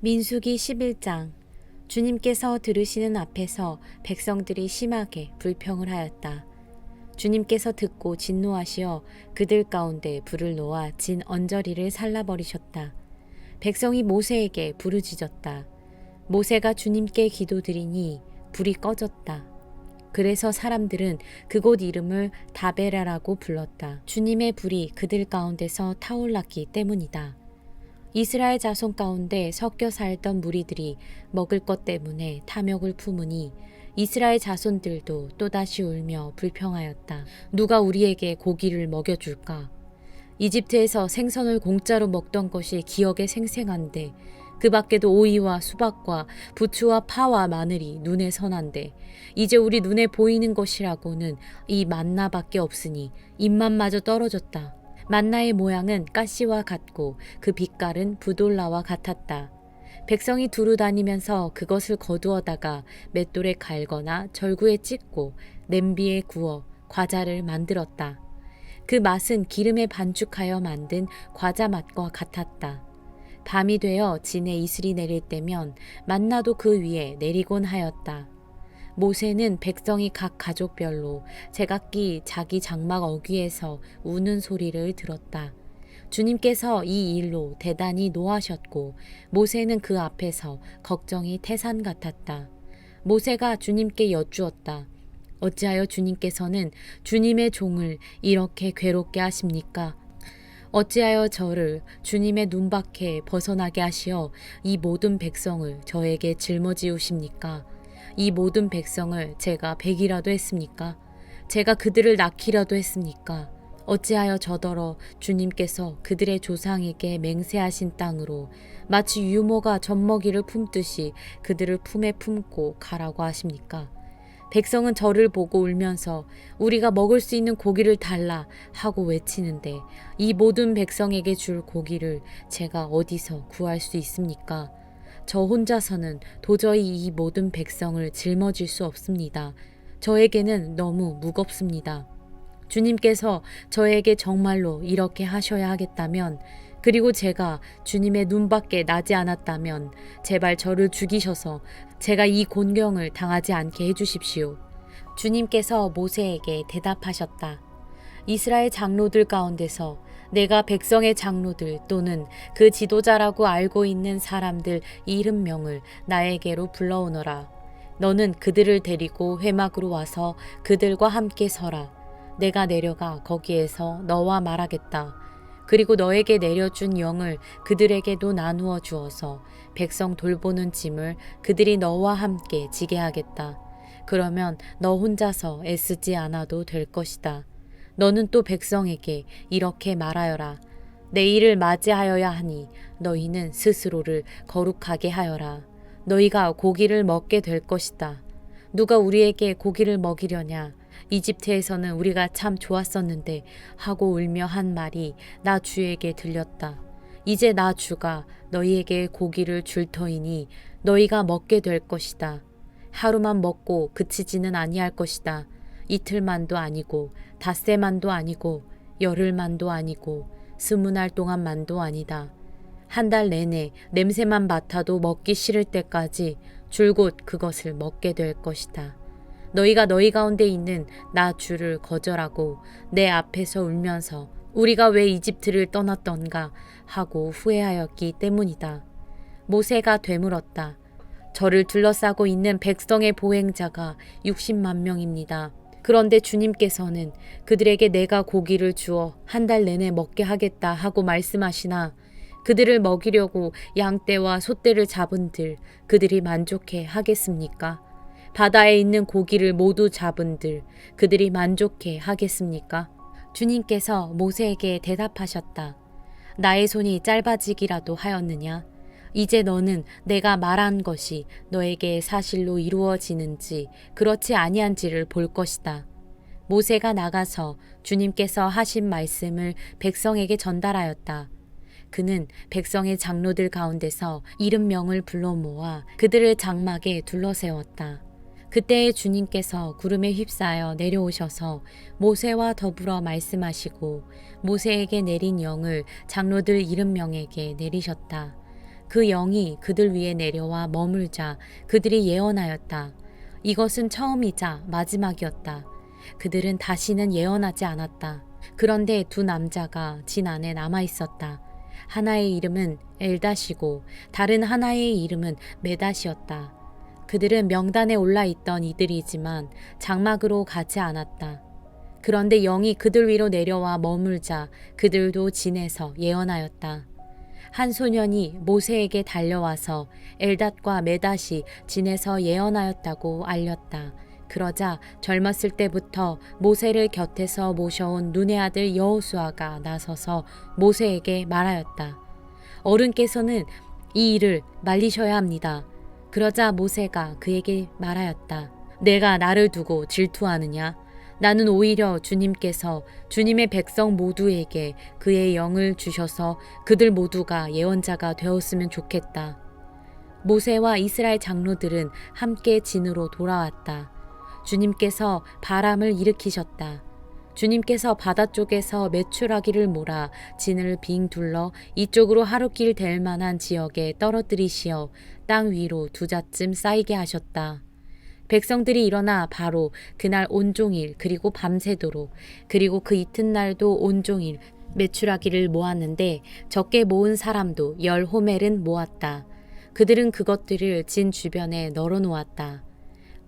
민수기 11장 주님께서 들으시는 앞에서 백성들이 심하게 불평을 하였다. 주님께서 듣고 진노하시어 그들 가운데 불을 놓아 진 언저리를 살라버리셨다. 백성이 모세에게 부르짖었다. 모세가 주님께 기도드리니 불이 꺼졌다. 그래서 사람들은 그곳 이름을 다베라라고 불렀다. 주님의 불이 그들 가운데서 타올랐기 때문이다. 이스라엘 자손 가운데 섞여 살던 무리들이 먹을 것 때문에 탐욕을 품으니 이스라엘 자손들도 또다시 울며 불평하였다. 누가 우리에게 고기를 먹여줄까? 이집트에서 생선을 공짜로 먹던 것이 기억에 생생한데 그 밖에도 오이와 수박과 부추와 파와 마늘이 눈에 선한데 이제 우리 눈에 보이는 것이라고는 이 만나밖에 없으니 입맛마저 떨어졌다. 만나의 모양은 가시와 같고 그 빛깔은 부돌라와 같았다. 백성이 두루 다니면서 그것을 거두어다가 맷돌에 갈거나 절구에 찢고 냄비에 구워 과자를 만들었다. 그 맛은 기름에 반죽하여 만든 과자 맛과 같았다. 밤이 되어 진에 이슬이 내릴 때면 만나도 그 위에 내리곤 하였다. 모세는 백성이 각 가족별로 제각기 자기 장막 어귀에서 우는 소리를 들었다. 주님께서 이 일로 대단히 노하셨고 모세는 그 앞에서 걱정이 태산 같았다. 모세가 주님께 여쭈었다. 어찌하여 주님께서는 주님의 종을 이렇게 괴롭게 하십니까? 어찌하여 저를 주님의 눈밖에 벗어나게 하시어 이 모든 백성을 저에게 짊어지우십니까? 이 모든 백성을 제가 백이라도 했습니까? 제가 그들을 낳기라도 했습니까? 어찌하여 저더러 주님께서 그들의 조상에게 맹세하신 땅으로 마치 유모가 젖먹이를 품듯이 그들을 품에 품고 가라고 하십니까? 백성은 저를 보고 울면서 우리가 먹을 수 있는 고기를 달라 하고 외치는데 이 모든 백성에게 줄 고기를 제가 어디서 구할 수 있습니까? 저 혼자서는 도저히 이 모든 백성을 짊어질 수 없습니다. 저에게는 너무 무겁습니다. 주님께서 저에게 정말로 이렇게 하셔야 하겠다면, 그리고 제가 주님의 눈밖에 나지 않았다면, 제발 저를 죽이셔서 제가 이 곤경을 당하지 않게 해주십시오. 주님께서 모세에게 대답하셨다. 이스라엘 장로들 가운데서 내가 백성의 장로들 또는 그 지도자라고 알고 있는 사람들 이름명을 나에게로 불러오너라. 너는 그들을 데리고 회막으로 와서 그들과 함께 서라. 내가 내려가 거기에서 너와 말하겠다. 그리고 너에게 내려준 영을 그들에게도 나누어 주어서 백성 돌보는 짐을 그들이 너와 함께 지게 하겠다. 그러면 너 혼자서 애쓰지 않아도 될 것이다. 너는 또 백성에게 이렇게 말하여라. 내일을 맞이하여야 하니 너희는 스스로를 거룩하게 하여라. 너희가 고기를 먹게 될 것이다. 누가 우리에게 고기를 먹이려냐? 이집트에서는 우리가 참 좋았었는데 하고 울며 한 말이 나 주에게 들렸다. 이제 나 주가 너희에게 고기를 줄 터이니 너희가 먹게 될 것이다. 하루만 먹고 그치지는 아니할 것이다. 이틀만도 아니고 닷새만도 아니고 열흘만도 아니고 스무 날 동안만도 아니다. 한 달 내내 냄새만 맡아도 먹기 싫을 때까지 줄곧 그것을 먹게 될 것이다. 너희가 너희 가운데 있는 나 주를 거절하고 내 앞에서 울면서 우리가 왜 이집트를 떠났던가 하고 후회하였기 때문이다. 모세가 되물었다. 저를 둘러싸고 있는 백성의 보행자가 60만 명입니다. 그런데 주님께서는 그들에게 내가 고기를 주어 한 달 내내 먹게 하겠다 하고 말씀하시나 그들을 먹이려고 양떼와 소떼를 잡은들 그들이 만족해 하겠습니까? 바다에 있는 고기를 모두 잡은들 그들이 만족해 하겠습니까? 주님께서 모세에게 대답하셨다. 나의 손이 짧아지기라도 하였느냐? 이제 너는 내가 말한 것이 너에게 사실로 이루어지는지 그렇지 아니한지를 볼 것이다. 모세가 나가서 주님께서 하신 말씀을 백성에게 전달하였다. 그는 백성의 장로들 가운데서 이름명을 불러 모아 그들을 장막에 둘러세웠다. 그때에 주님께서 구름에 휩싸여 내려오셔서 모세와 더불어 말씀하시고 모세에게 내린 영을 장로들 이름명에게 내리셨다. 그 영이 그들 위에 내려와 머물자 그들이 예언하였다. 이것은 처음이자 마지막이었다. 그들은 다시는 예언하지 않았다. 그런데 두 남자가 진 안에 남아 있었다. 하나의 이름은 엘닷이고 다른 하나의 이름은 메닷이었다. 그들은 명단에 올라 있던 이들이지만 장막으로 가지 않았다. 그런데 영이 그들 위로 내려와 머물자 그들도 진에서 예언하였다. 한 소년이 모세에게 달려와서 엘닷과 메닷이 진에서 예언하였다고 알렸다. 그러자 젊었을 때부터 모세를 곁에서 모셔온 눈의 아들 여호수아가 나서서 모세에게 말하였다. 어른께서는 이 일을 말리셔야 합니다. 그러자 모세가 그에게 말하였다. 내가 나를 두고 질투하느냐? 나는 오히려 주님께서 주님의 백성 모두에게 그의 영을 주셔서 그들 모두가 예언자가 되었으면 좋겠다. 모세와 이스라엘 장로들은 함께 진으로 돌아왔다. 주님께서 바람을 일으키셨다. 주님께서 바다 쪽에서 메추라기를 몰아 진을 빙 둘러 이쪽으로 하루길 될 만한 지역에 떨어뜨리시어 땅 위로 두 자쯤 쌓이게 하셨다. 백성들이 일어나 바로 그날 온종일 그리고 밤새도록 그리고 그 이튿날도 온종일 메추라기를 모았는데 적게 모은 사람도 열 호멜은 모았다. 그들은 그것들을 진 주변에 널어 놓았다.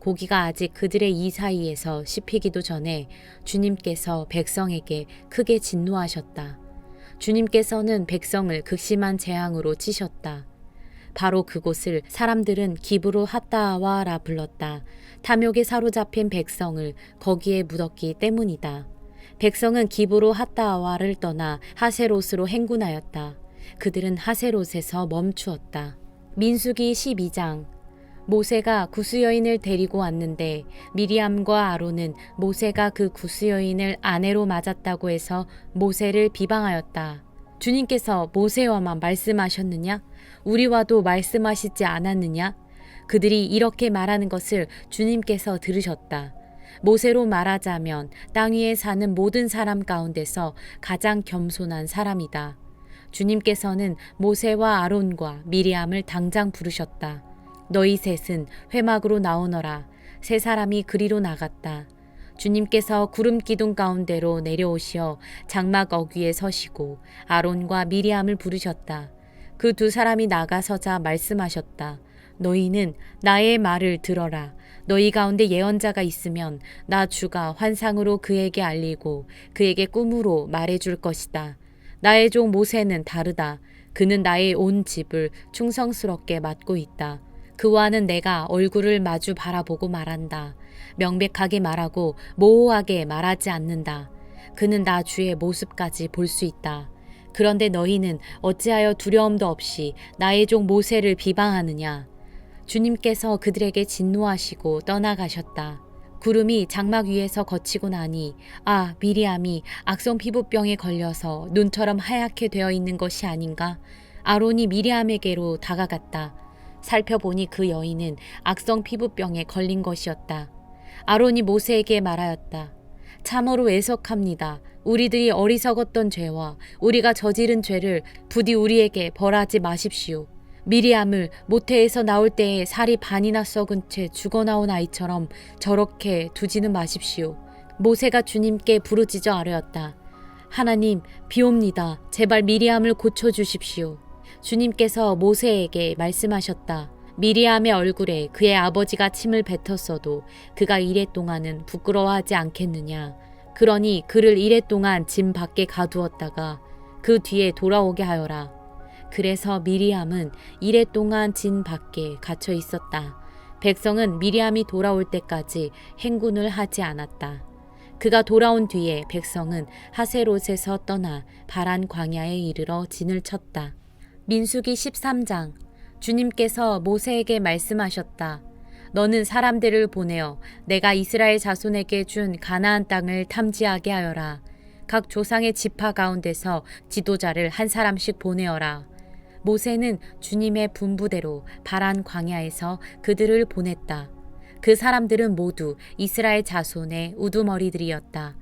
고기가 아직 그들의 이 사이에서 씹히기도 전에 주님께서 백성에게 크게 진노하셨다. 주님께서는 백성을 극심한 재앙으로 치셨다. 바로 그곳을 사람들은 기브로 핫다와라 불렀다. 탐욕에 사로잡힌 백성을 거기에 묻었기 때문이다. 백성은 기브로 핫다와를 떠나 하세롯으로 행군하였다. 그들은 하세롯에서 멈추었다. 민수기 12장 모세가 구스 여인을 데리고 왔는데 미리암과 아론은 모세가 그 구스 여인을 아내로 맞았다고 해서 모세를 비방하였다. 주님께서 모세와만 말씀하셨느냐? 우리와도 말씀하시지 않았느냐? 그들이 이렇게 말하는 것을 주님께서 들으셨다. 모세로 말하자면 땅 위에 사는 모든 사람 가운데서 가장 겸손한 사람이다. 주님께서는 모세와 아론과 미리암을 당장 부르셨다. 너희 셋은 회막으로 나오너라. 세 사람이 그리로 나갔다. 주님께서 구름 기둥 가운데로 내려오시어 장막 어귀에 서시고 아론과 미리암을 부르셨다. 그 두 사람이 나가서자 말씀하셨다. 너희는 나의 말을 들어라. 너희 가운데 예언자가 있으면 나 주가 환상으로 그에게 알리고 그에게 꿈으로 말해줄 것이다. 나의 종 모세는 다르다. 그는 나의 온 집을 충성스럽게 맡고 있다. 그와는 내가 얼굴을 마주 바라보고 말한다. 명백하게 말하고 모호하게 말하지 않는다. 그는 나 주의 모습까지 볼 수 있다. 그런데 너희는 어찌하여 두려움도 없이 나의 종 모세를 비방하느냐? 주님께서 그들에게 진노하시고 떠나가셨다. 구름이 장막 위에서 거치고 나니 아 미리암이 악성 피부병에 걸려서 눈처럼 하얗게 되어 있는 것이 아닌가? 아론이 미리암에게로 다가갔다. 살펴보니 그 여인은 악성 피부병에 걸린 것이었다. 아론이 모세에게 말하였다. 참으로 애석합니다. 우리들이 어리석었던 죄와 우리가 저지른 죄를 부디 우리에게 벌하지 마십시오. 미리암을 모태에서 나올 때에 살이 반이나 썩은 채 죽어나온 아이처럼 저렇게 두지는 마십시오. 모세가 주님께 부르짖어 아뢰었다. 하나님, 비옵니다. 제발 미리암을 고쳐주십시오. 주님께서 모세에게 말씀하셨다. 미리암의 얼굴에 그의 아버지가 침을 뱉었어도 그가 이래 동안은 부끄러워하지 않겠느냐. 그러니 그를 이래 동안 짐 밖에 가두었다가 그 뒤에 돌아오게 하여라. 그래서 미리암은 이래 동안 진 밖에 갇혀 있었다. 백성은 미리암이 돌아올 때까지 행군을 하지 않았다. 그가 돌아온 뒤에 백성은 하세롯에서 떠나 바란 광야에 이르러 진을 쳤다. 민수기 13장 주님께서 모세에게 말씀하셨다. 너는 사람들을 보내어 내가 이스라엘 자손에게 준 가나안 땅을 탐지하게 하여라. 각 조상의 지파 가운데서 지도자를 한 사람씩 보내어라. 모세는 주님의 분부대로 바란 광야에서 그들을 보냈다. 그 사람들은 모두 이스라엘 자손의 우두머리들이었다.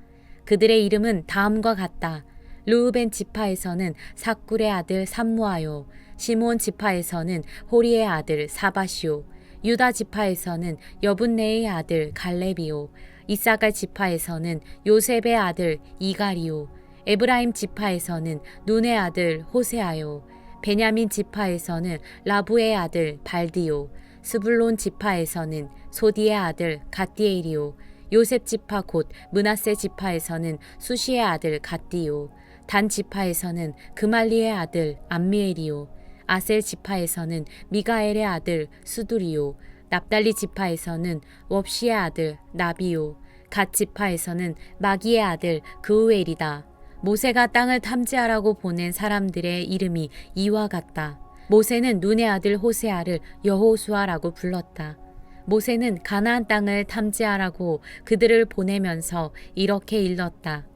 그들의 이름은 다음과 같다. 루우벤 지파에서는 사꿀의 아들 삼무아요. 시므온 지파에서는 호리의 아들 사바시오, 유다 지파에서는 여분네의 아들 갈레비오, 이사갈 지파에서는 요셉의 아들 이가리오, 에브라임 지파에서는 눈의 아들 호세아요, 베냐민 지파에서는 라부의 아들 발디오, 스불론 지파에서는 소디의 아들 갓디에리오, 요셉 지파 곧 문하세 지파에서는 수시의 아들 갓디오, 단 지파에서는 그말리의 아들 암미엘이요, 아셀 지파에서는 미가엘의 아들 수두리요, 납달리 지파에서는 웁시의 아들 나비요, 갓 지파에서는 마기의 아들 그우엘이다. 모세가 땅을 탐지하라고 보낸 사람들의 이름이 이와 같다. 모세는 눈의 아들 호세아를 여호수아라고 불렀다. 모세는 가나안 땅을 탐지하라고 그들을 보내면서 이렇게 일렀다.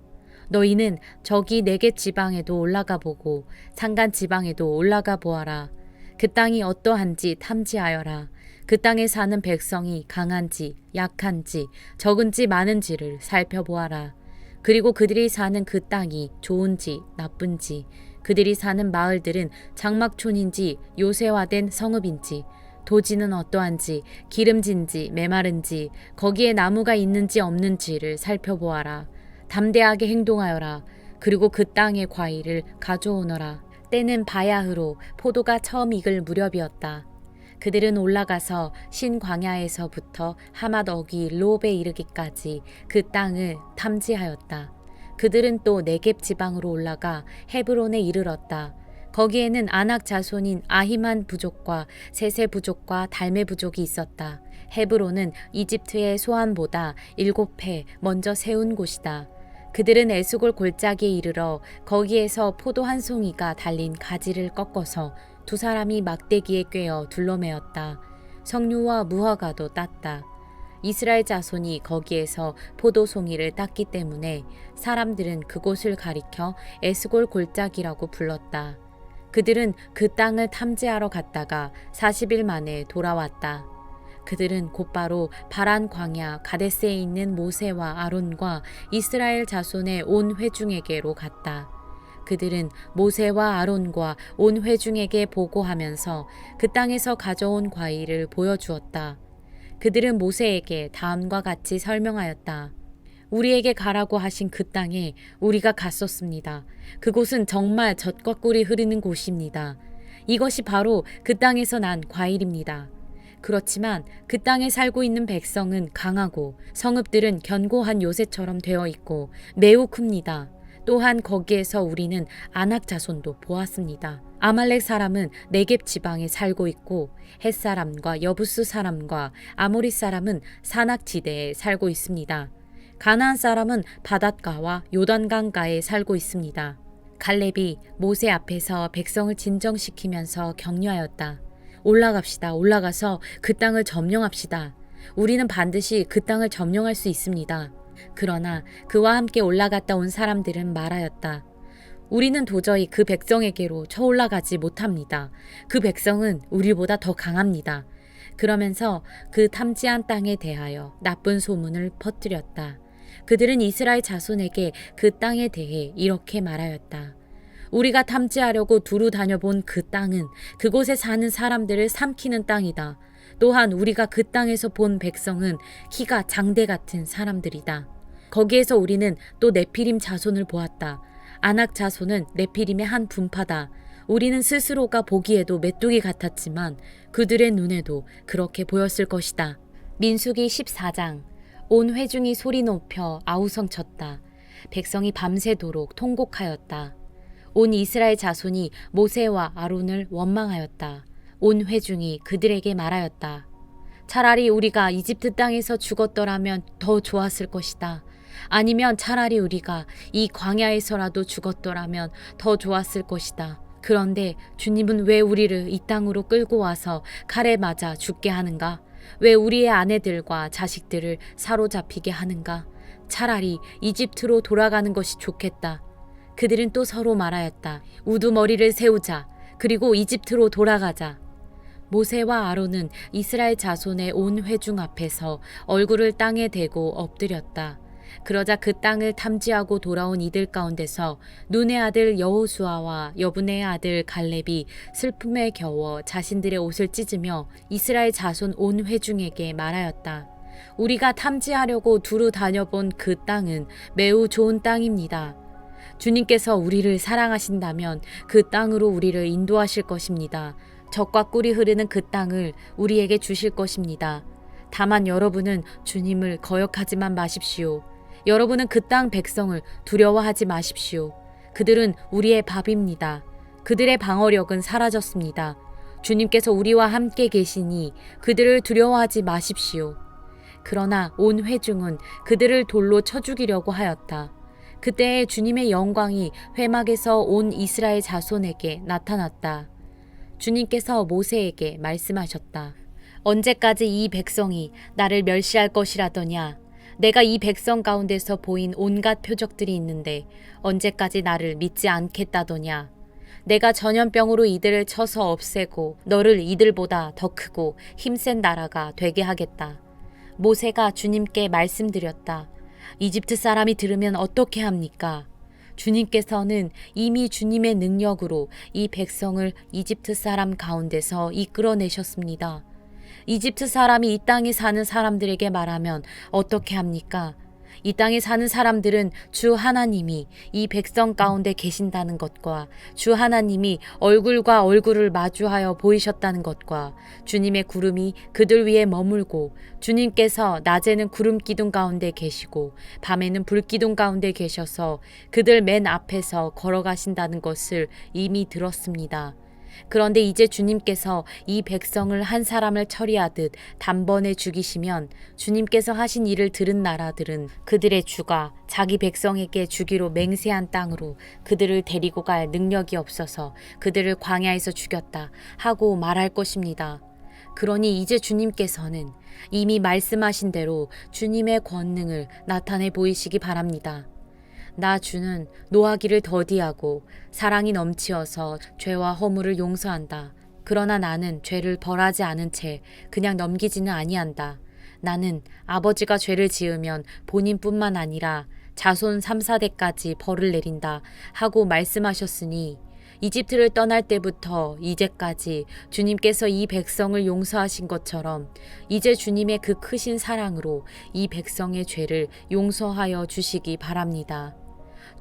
너희는 저기 네겝 지방에도 올라가 보고 산간 지방에도 올라가 보아라. 그 땅이 어떠한지 탐지하여라. 그 땅에 사는 백성이 강한지 약한지 적은지 많은지를 살펴보아라. 그리고 그들이 사는 그 땅이 좋은지 나쁜지 그들이 사는 마을들은 장막촌인지 요새화된 성읍인지 도지는 어떠한지 기름진지 메마른지 거기에 나무가 있는지 없는지를 살펴보아라. 담대하게 행동하여라. 그리고 그 땅의 과일을 가져오너라. 때는 바야흐로 포도가 처음 익을 무렵이었다. 그들은 올라가서 신광야에서부터 어기 롭에 이르기까지 그 땅을 탐지하였다. 그들은 또 네겝 지방으로 올라가 헤브론에 이르렀다. 거기에는 아낙 자손인 아히만 부족과 세세 부족과 달메 부족이 있었다. 헤브론은 이집트의 소안보다 일곱 해 먼저 세운 곳이다. 그들은 에스골 골짜기에 이르러 거기에서 포도 한 송이가 달린 가지를 꺾어서 두 사람이 막대기에 꿰어 둘러매었다. 석류와 무화과도 땄다. 이스라엘 자손이 거기에서 포도 송이를 땄기 때문에 사람들은 그곳을 가리켜 에스골 골짜기라고 불렀다. 그들은 그 땅을 탐지하러 갔다가 40일 만에 돌아왔다. 그들은 곧바로 바란 광야 가데스에 있는 모세와 아론과 이스라엘 자손의 온 회중에게로 갔다. 그들은 모세와 아론과 온 회중에게 보고하면서 그 땅에서 가져온 과일을 보여주었다. 그들은 모세에게 다음과 같이 설명하였다. 우리에게 가라고 하신 그 땅에 우리가 갔었습니다. 그곳은 정말 젖과 꿀이 흐르는 곳입니다. 이것이 바로 그 땅에서 난 과일입니다. 그렇지만 그 땅에 살고 있는 백성은 강하고 성읍들은 견고한 요새처럼 되어 있고 매우 큽니다. 또한 거기에서 우리는 아낙 자손도 보았습니다. 아말렉 사람은 네겝 지방에 살고 있고 햇 사람과 여부스 사람과 아모리 사람은 산악 지대에 살고 있습니다. 가나안 사람은 바닷가와 요단강가에 살고 있습니다. 갈렙이 모세 앞에서 백성을 진정시키면서 격려하였다. 올라갑시다. 올라가서 그 땅을 점령합시다. 우리는 반드시 그 땅을 점령할 수 있습니다. 그러나 그와 함께 올라갔다 온 사람들은 말하였다. 우리는 도저히 그 백성에게로 쳐올라가지 못합니다. 그 백성은 우리보다 더 강합니다. 그러면서 그 탐지한 땅에 대하여 나쁜 소문을 퍼뜨렸다. 그들은 이스라엘 자손에게 그 땅에 대해 이렇게 말하였다. 우리가 탐지하려고 두루 다녀본 그 땅은 그곳에 사는 사람들을 삼키는 땅이다. 또한 우리가 그 땅에서 본 백성은 키가 장대 같은 사람들이다. 거기에서 우리는 또 네피림 자손을 보았다. 아낙 자손은 네피림의 한 분파다. 우리는 스스로가 보기에도 메뚜기 같았지만 그들의 눈에도 그렇게 보였을 것이다. 민수기 14장 온 회중이 소리 높여 아우성 쳤다. 백성이 밤새도록 통곡하였다. 온 이스라엘 자손이 모세와 아론을 원망하였다. 온 회중이 그들에게 말하였다. 차라리 우리가 이집트 땅에서 죽었더라면 더 좋았을 것이다. 아니면 차라리 우리가 이 광야에서라도 죽었더라면 더 좋았을 것이다. 그런데 주님은 왜 우리를 이 땅으로 끌고 와서 칼에 맞아 죽게 하는가? 왜 우리의 아내들과 자식들을 사로잡히게 하는가? 차라리 이집트로 돌아가는 것이 좋겠다. 그들은 또 서로 말하였다. 우두머리를 세우자. 그리고 이집트로 돌아가자. 모세와 아론은 이스라엘 자손의 온 회중 앞에서 얼굴을 땅에 대고 엎드렸다. 그러자 그 땅을 탐지하고 돌아온 이들 가운데서 눈의 아들 여호수아와 여분의 아들 갈렙이 슬픔에 겨워 자신들의 옷을 찢으며 이스라엘 자손 온 회중에게 말하였다. 우리가 탐지하려고 두루 다녀본 그 땅은 매우 좋은 땅입니다. 주님께서 우리를 사랑하신다면 그 땅으로 우리를 인도하실 것입니다. 적과 꿀이 흐르는 그 땅을 우리에게 주실 것입니다. 다만 여러분은 주님을 거역하지만 마십시오. 여러분은 그 땅 백성을 두려워하지 마십시오. 그들은 우리의 밥입니다. 그들의 방어력은 사라졌습니다. 주님께서 우리와 함께 계시니 그들을 두려워하지 마십시오. 그러나 온 회중은 그들을 돌로 쳐 죽이려고 하였다. 그때 주님의 영광이 회막에서 온 이스라엘 자손에게 나타났다. 주님께서 모세에게 말씀하셨다. 언제까지 이 백성이 나를 멸시할 것이라더냐? 내가 이 백성 가운데서 보인 온갖 표적들이 있는데 언제까지 나를 믿지 않겠다더냐? 내가 전염병으로 이들을 쳐서 없애고 너를 이들보다 더 크고 힘센 나라가 되게 하겠다. 모세가 주님께 말씀드렸다. 이집트 사람이 들으면 어떻게 합니까? 주님께서는 이미 주님의 능력으로 이 백성을 이집트 사람 가운데서 이끌어내셨습니다. 이집트 사람이 이 땅에 사는 사람들에게 말하면 어떻게 합니까? 이 땅에 사는 사람들은 주 하나님이 이 백성 가운데 계신다는 것과 주 하나님이 얼굴과 얼굴을 마주하여 보이셨다는 것과 주님의 구름이 그들 위에 머물고 주님께서 낮에는 구름 기둥 가운데 계시고 밤에는 불 기둥 가운데 계셔서 그들 맨 앞에서 걸어가신다는 것을 이미 들었습니다. 그런데 이제 주님께서 이 백성을 한 사람을 처리하듯 단번에 죽이시면 주님께서 하신 일을 들은 나라들은 그들의 주가 자기 백성에게 주기로 맹세한 땅으로 그들을 데리고 갈 능력이 없어서 그들을 광야에서 죽였다 하고 말할 것입니다. 그러니 이제 주님께서는 이미 말씀하신 대로 주님의 권능을 나타내 보이시기 바랍니다. 나 주는 노하기를 더디하고 사랑이 넘치어서 죄와 허물을 용서한다. 그러나 나는 죄를 벌하지 않은 채 그냥 넘기지는 아니한다. 나는 아버지가 죄를 지으면 본인뿐만 아니라 자손 3, 4대까지 벌을 내린다 하고 말씀하셨으니 이집트를 떠날 때부터 이제까지 주님께서 이 백성을 용서하신 것처럼 이제 주님의 그 크신 사랑으로 이 백성의 죄를 용서하여 주시기 바랍니다.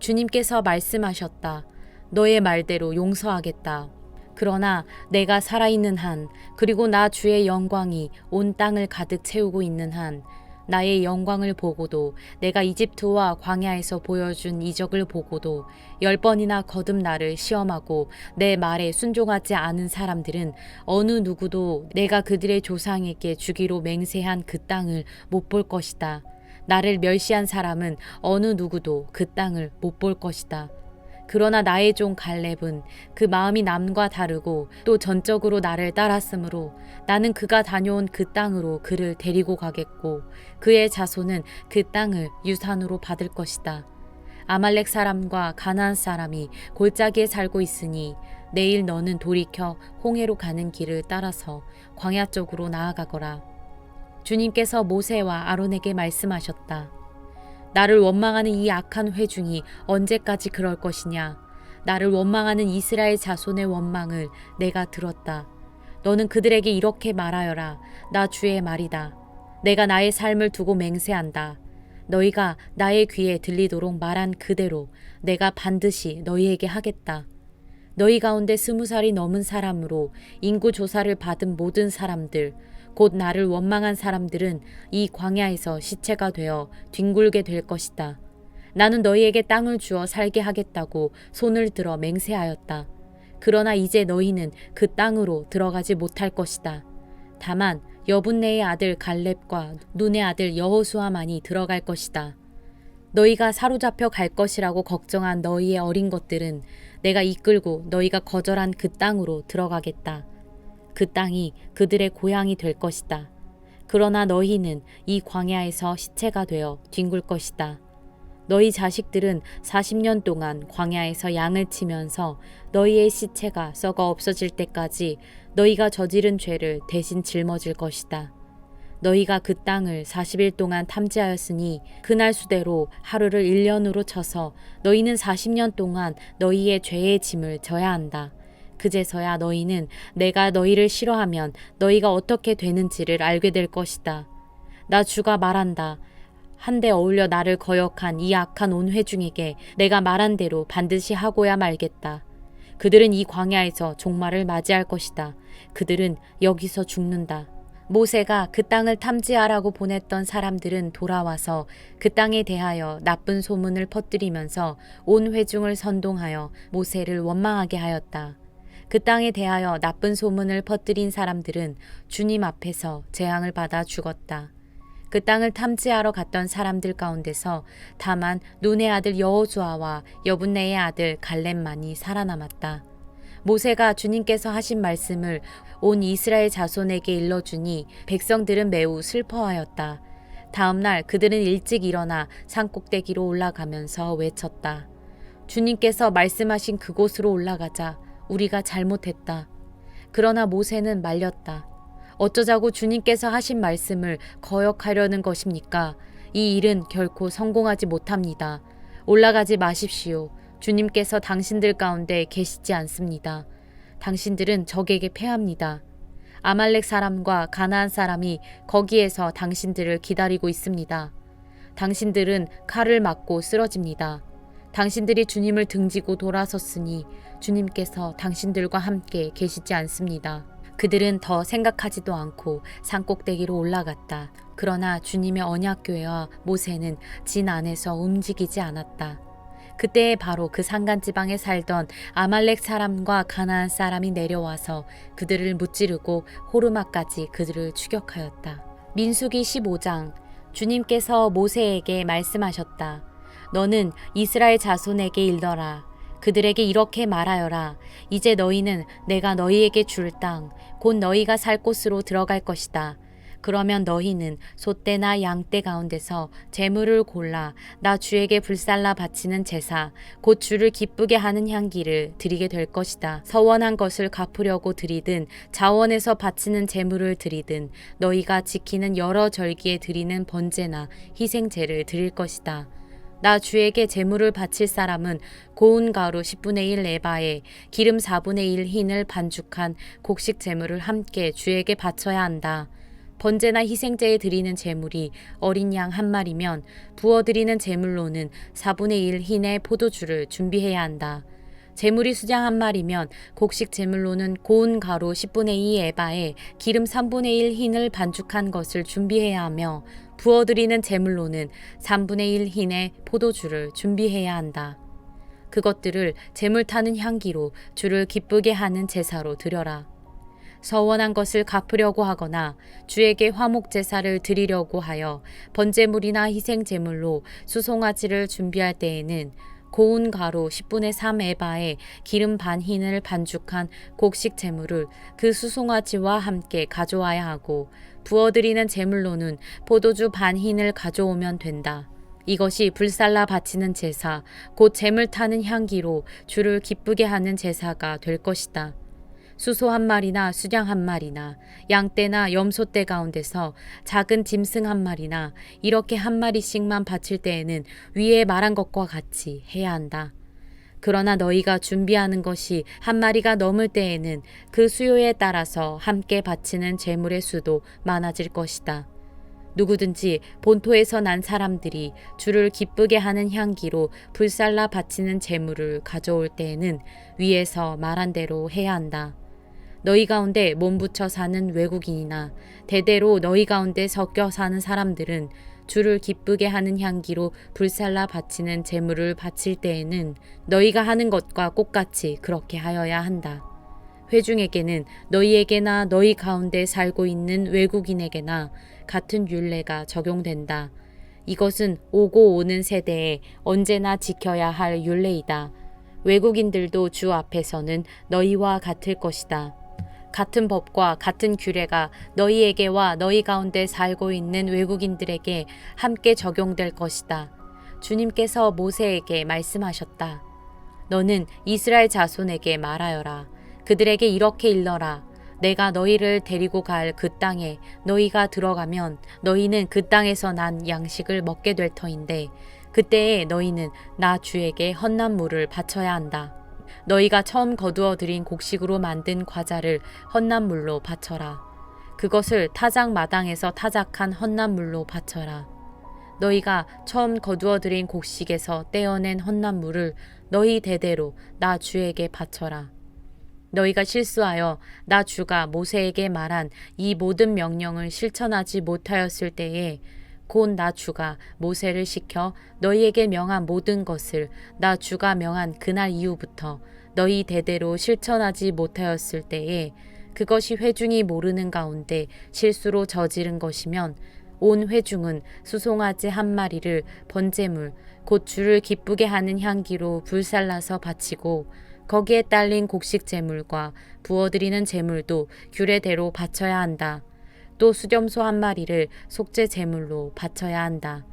주님께서 말씀하셨다. 너의 말대로 용서하겠다. 그러나 내가 살아있는 한, 그리고 나 주의 영광이 온 땅을 가득 채우고 있는 한, 나의 영광을 보고도 내가 이집트와 광야에서 보여준 이적을 보고도 열 번이나 거듭 나를 시험하고 내 말에 순종하지 않은 사람들은 어느 누구도 내가 그들의 조상에게 주기로 맹세한 그 땅을 못 볼 것이다. 나를 멸시한 사람은 어느 누구도 그 땅을 못 볼 것이다. 그러나 나의 종 갈렙은 그 마음이 남과 다르고 또 전적으로 나를 따랐으므로 나는 그가 다녀온 그 땅으로 그를 데리고 가겠고 그의 자손은 그 땅을 유산으로 받을 것이다. 아말렉 사람과 가나안 사람이 골짜기에 살고 있으니 내일 너는 돌이켜 홍해로 가는 길을 따라서 광야 쪽으로 나아가거라. 주님께서 모세와 아론에게 말씀하셨다. 나를 원망하는 이 악한 회중이 언제까지 그럴 것이냐? 나를 원망하는 이스라엘 자손의 원망을 내가 들었다. 너는 그들에게 이렇게 말하여라. 나 주의 말이다. 내가 나의 삶을 두고 맹세한다. 너희가 나의 귀에 들리도록 말한 그대로 내가 반드시 너희에게 하겠다. 너희 가운데 스무 살이 넘은 사람으로 인구 조사를 받은 모든 사람들, 곧 나를 원망한 사람들은 이 광야에서 시체가 되어 뒹굴게 될 것이다. 나는 너희에게 땅을 주어 살게 하겠다고 손을 들어 맹세하였다. 그러나 이제 너희는 그 땅으로 들어가지 못할 것이다. 다만 여분네의 아들 갈렙과 눈의 아들 여호수아만이 들어갈 것이다. 너희가 사로잡혀 갈 것이라고 걱정한 너희의 어린 것들은 내가 이끌고 너희가 거절한 그 땅으로 들어가겠다. 그 땅이 그들의 고향이 될 것이다. 그러나 너희는 이 광야에서 시체가 되어 뒹굴 것이다. 너희 자식들은 40년 동안 광야에서 양을 치면서 너희의 시체가 썩어 없어질 때까지 너희가 저지른 죄를 대신 짊어질 것이다. 너희가 그 땅을 40일 동안 탐지하였으니 그날 수대로 하루를 1년으로 쳐서 너희는 40년 동안 너희의 죄의 짐을 져야 한다. 그제서야 너희는 내가 너희를 싫어하면 너희가 어떻게 되는지를 알게 될 것이다. 나 주가 말한다. 한데 어울려 나를 거역한 이 악한 온 회중에게 내가 말한 대로 반드시 하고야 말겠다. 그들은 이 광야에서 종말을 맞이할 것이다. 그들은 여기서 죽는다. 모세가 그 땅을 탐지하라고 보냈던 사람들은 돌아와서 그 땅에 대하여 나쁜 소문을 퍼뜨리면서 온 회중을 선동하여 모세를 원망하게 하였다. 그 땅에 대하여 나쁜 소문을 퍼뜨린 사람들은 주님 앞에서 재앙을 받아 죽었다. 그 땅을 탐지하러 갔던 사람들 가운데서 다만 눈의 아들 여호수아와 여분네의 아들 갈렙만이 살아남았다. 모세가 주님께서 하신 말씀을 온 이스라엘 자손에게 일러주니 백성들은 매우 슬퍼하였다. 다음 날 그들은 일찍 일어나 산꼭대기로 올라가면서 외쳤다. 주님께서 말씀하신 그곳으로 올라가자 우리가 잘못했다. 그러나 모세는 말렸다. 어쩌자고 주님께서 하신 말씀을 거역하려는 것입니까? 이 일은 결코 성공하지 못합니다. 올라가지 마십시오. 주님께서 당신들 가운데 계시지 않습니다. 당신들은 적에게 패합니다. 아말렉 사람과 가나안 사람이 거기에서 당신들을 기다리고 있습니다. 당신들은 칼을 맞고 쓰러집니다. 당신들이 주님을 등지고 돌아섰으니 주님께서 당신들과 함께 계시지 않습니다. 그들은 더 생각하지도 않고 산꼭대기로 올라갔다. 그러나 주님의 언약교회와 모세는 진 안에서 움직이지 않았다. 그때에 바로 그 산간 지방에 살던 아말렉 사람과 가나안 사람이 내려와서 그들을 무찌르고 호르마까지 그들을 추격하였다. 민수기 15장 주님께서 모세에게 말씀하셨다. 너는 이스라엘 자손에게 일러라. 그들에게 이렇게 말하여라. 이제 너희는 내가 너희에게 줄 땅, 곧 너희가 살 곳으로 들어갈 것이다. 그러면 너희는 소떼나 양떼 가운데서 재물을 골라 나 주에게 불살라 바치는 제사, 곧 주를 기쁘게 하는 향기를 드리게 될 것이다. 서원한 것을 갚으려고 드리든 자원에서 바치는 재물을 드리든 너희가 지키는 여러 절기에 드리는 번제나 희생제를 드릴 것이다. 나 주에게 제물을 바칠 사람은 고운 가루 10분의 1 에바에 기름 4분의 1 흰을 반죽한 곡식 제물을 함께 주에게 바쳐야 한다. 번제나 희생제에 드리는 제물이 어린 양 한 마리면 부어 드리는 제물로는 4분의 1 흰의 포도주를 준비해야 한다. 제물이 수장 한 마리면 곡식 제물로는 고운 가루 10분의 2 에바에 기름 3분의 1 흰을 반죽한 것을 준비해야 하며 부어드리는 제물로는 3분의 1 흰의 포도주를 준비해야 한다. 그것들을 제물 타는 향기로 주를 기쁘게 하는 제사로 드려라. 서원한 것을 갚으려고 하거나 주에게 화목 제사를 드리려고 하여 번제물이나 희생 제물로 수송아지를 준비할 때에는 고운 가루 10분의 3 에바에 기름 반 흰을 반죽한 곡식 제물을 그 수송아지와 함께 가져와야 하고 부어드리는 제물로는 포도주 반 흰을 가져오면 된다. 이것이 불살라 바치는 제사, 곧 제물 타는 향기로 주를 기쁘게 하는 제사가 될 것이다. 수소 한 마리나 수량 한 마리나 양떼나 염소떼 가운데서 작은 짐승 한 마리나 이렇게 한 마리씩만 바칠 때에는 위에 말한 것과 같이 해야 한다. 그러나 너희가 준비하는 것이 한 마리가 넘을 때에는 그 수요에 따라서 함께 바치는 재물의 수도 많아질 것이다. 누구든지 본토에서 난 사람들이 주를 기쁘게 하는 향기로 불살라 바치는 재물을 가져올 때에는 위에서 말한 대로 해야 한다. 너희 가운데 몸 붙여 사는 외국인이나 대대로 너희 가운데 섞여 사는 사람들은 주를 기쁘게 하는 향기로 불살라 바치는 제물을 바칠 때에는 너희가 하는 것과 똑같이 그렇게 하여야 한다. 회중에게는 너희에게나 너희 가운데 살고 있는 외국인에게나 같은 율례가 적용된다. 이것은 오고 오는 세대에 언제나 지켜야 할 율례이다. 외국인들도 주 앞에서는 너희와 같을 것이다. 같은 법과 같은 규례가 너희에게와 너희 가운데 살고 있는 외국인들에게 함께 적용될 것이다. 주님께서 모세에게 말씀하셨다. 너는 이스라엘 자손에게 말하여라. 그들에게 이렇게 일러라. 내가 너희를 데리고 갈 그 땅에 너희가 들어가면 너희는 그 땅에서 난 양식을 먹게 될 터인데 그때에 너희는 나 주에게 헌납물을 바쳐야 한다. 너희가 처음 거두어 들인 곡식으로 만든 과자를 헌납물로 바쳐라. 그것을 타작 마당에서 타작한 헌납물로 바쳐라. 너희가 처음 거두어 들인 곡식에서 떼어낸 헌납물을 너희 대대로 나 주에게 바쳐라. 너희가 실수하여 나 주가 모세에게 말한 이 모든 명령을 실천하지 못하였을 때에 곧 나 주가 모세를 시켜 너희에게 명한 모든 것을 나 주가 명한 그날 이후부터 너희 대대로 실천하지 못하였을 때에 그것이 회중이 모르는 가운데 실수로 저지른 것이면 온 회중은 수송아지 한 마리를 번제물 곧 주를 기쁘게 하는 향기로 불살라서 바치고 거기에 딸린 곡식 제물과 부어드리는 제물도 규례대로 바쳐야 한다. 또 수렴소 한 마리를 속죄 제물로 바쳐야 한다.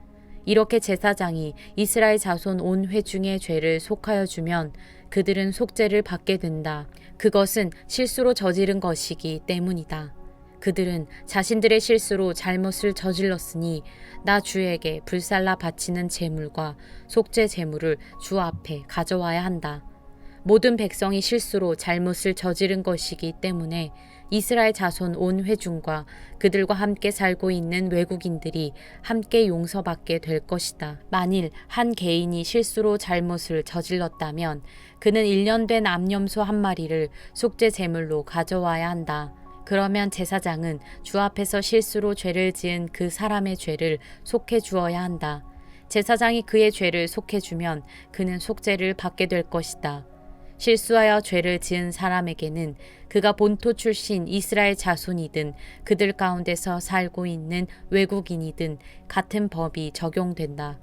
이렇게 제사장이 이스라엘 자손 온 회중의 죄를 속하여 주면 그들은 속죄를 받게 된다. 그것은 실수로 저지른 것이기 때문이다. 그들은 자신들의 실수로 잘못을 저질렀으니 나 주에게 불살라 바치는 제물과 속죄 제물을 주 앞에 가져와야 한다. 모든 백성이 실수로 잘못을 저지른 것이기 때문에 이스라엘 자손 온 회중과 그들과 함께 살고 있는 외국인들이 함께 용서받게 될 것이다. 만일 한 개인이 실수로 잘못을 저질렀다면 그는 1년 된 암염소 한 마리를 속죄 제물로 가져와야 한다. 그러면 제사장은 주 앞에서 실수로 죄를 지은 그 사람의 죄를 속해 주어야 한다. 제사장이 그의 죄를 속해 주면 그는 속죄를 받게 될 것이다. 실수하여 죄를 지은 사람에게는 그가 본토 출신 이스라엘 자손이든 그들 가운데서 살고 있는 외국인이든 같은 법이 적용된다.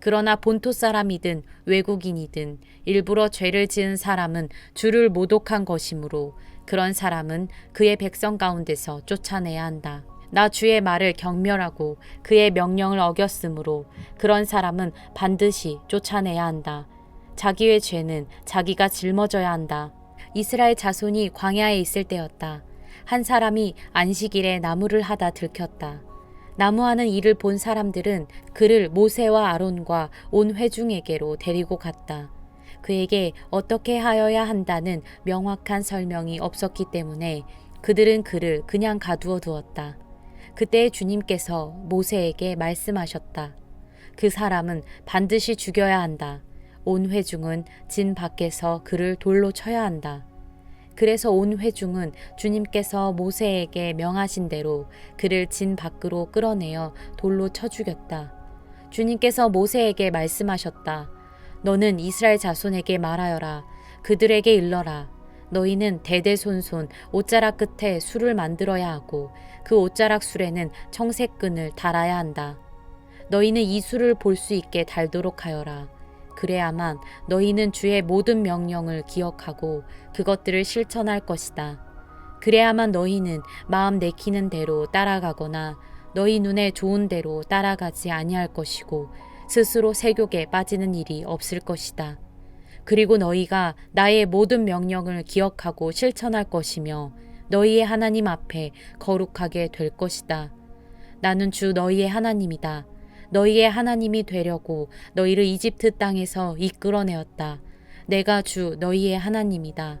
그러나 본토 사람이든 외국인이든 일부러 죄를 지은 사람은 주를 모독한 것이므로 그런 사람은 그의 백성 가운데서 쫓아내야 한다. 나 주의 말을 경멸하고 그의 명령을 어겼으므로 그런 사람은 반드시 쫓아내야 한다. 자기의 죄는 자기가 짊어져야 한다. 이스라엘 자손이 광야에 있을 때였다. 한 사람이 안식일에 나무를 하다 들켰다. 나무하는 일을 본 사람들은 그를 모세와 아론과 온 회중에게로 데리고 갔다. 그에게 어떻게 하여야 한다는 명확한 설명이 없었기 때문에 그들은 그를 그냥 가두어 두었다. 그때 주님께서 모세에게 말씀하셨다. 그 사람은 반드시 죽여야 한다. 온 회중은 진 밖에서 그를 돌로 쳐야 한다. 그래서 온 회중은 주님께서 모세에게 명하신 대로 그를 진 밖으로 끌어내어 돌로 쳐 죽였다. 주님께서 모세에게 말씀하셨다. 너는 이스라엘 자손에게 말하여라. 그들에게 일러라. 너희는 대대손손 옷자락 끝에 술을 만들어야 하고 그 옷자락 술에는 청색끈을 달아야 한다. 너희는 이 술을 볼 수 있게 달도록 하여라. 그래야만 너희는 주의 모든 명령을 기억하고 그것들을 실천할 것이다. 그래야만 너희는 마음 내키는 대로 따라가거나 너희 눈에 좋은 대로 따라가지 아니할 것이고 스스로 세욕에 빠지는 일이 없을 것이다. 그리고 너희가 나의 모든 명령을 기억하고 실천할 것이며 너희의 하나님 앞에 거룩하게 될 것이다. 나는 주 너희의 하나님이다. 너희의 하나님이 되려고 너희를 이집트 땅에서 이끌어내었다. 내가 주 너희의 하나님이다.